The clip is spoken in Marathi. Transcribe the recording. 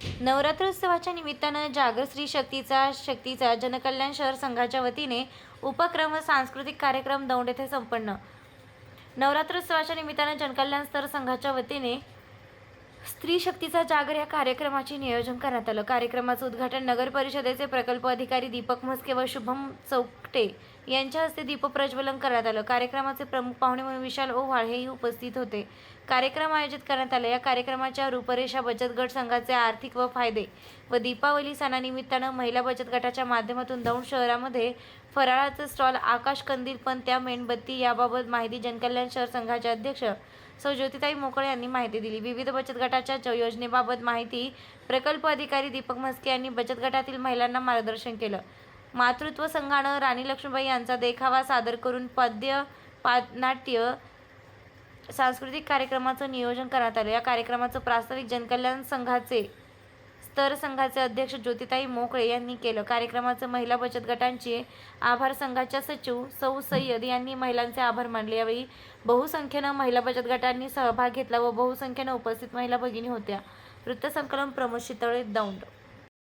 नवरात्रोत्सवाच्या निमित्तानं जागर स्त्री शक्तीचा शक्तीचा जनकल्याण शहर संघाच्या वतीने उपक्रम व सांस्कृतिक कार्यक्रम दौंड येथे संपन्न. नवरात्रोत्सवाच्या निमित्तानं जनकल्याण स्तर संघाच्या वतीने स्त्री शक्तीचा जागर या कार्यक्रमाचे नियोजन करण्यात आलं. कार्यक्रमाचं उद्घाटन नगर परिषदेचे प्रकल्प अधिकारी दीपक म्हस्के व शुभम चौकटे यांच्या हस्ते दीप प्रज्वलन करण्यात आलं. कार्यक्रमाचे प्रमुख पाहुणे म्हणून विशाल ओव्हाळ हेही उपस्थित होते. कार्यक्रम आयोजित करण्यात आला. या कार्यक्रमाच्या रूपरेषा बचत गट संघाचे आर्थिक व फायदे व दीपावली सणानिमित्तानं महिला बचत गटाच्या माध्यमातून दौंड शहरामध्ये फराळाचं स्टॉल आकाश कंदील पण त्या मेणबत्ती याबाबत माहिती जनकल्याण शहर संघाचे अध्यक्ष सौ ज्योतिताई मोकळे यांनी माहिती दिली. विविध बचत गटाच्या योजनेबाबत माहिती प्रकल्प अधिकारी दीपक म्हस्के यांनी बचत गटातील महिलांना मार्गदर्शन केलं. मातृत्व संघानं राणी लक्ष्मीबाई यांचा देखावा सादर करून पद्य पादनाट्य सांस्कृतिक कार्यक्रमाचं नियोजन करण्यात आलं. या कार्यक्रमाचं प्रास्ताविक जनकल्याण संघाचे स्तर संघाचे अध्यक्ष ज्योतिताई मोकळे यांनी केलं. कार्यक्रमाचं महिला बचत गटांचे आभार संघाच्या सचिव सौ सय्यद यांनी महिलांचे आभार मानले. यावेळी बहुसंख्येनं महिला बचत गटांनी सहभाग घेतला व बहुसंख्येनं उपस्थित महिला भगिनी होत्या. वृत्तसंकलन प्रमोद शितळे दौंड.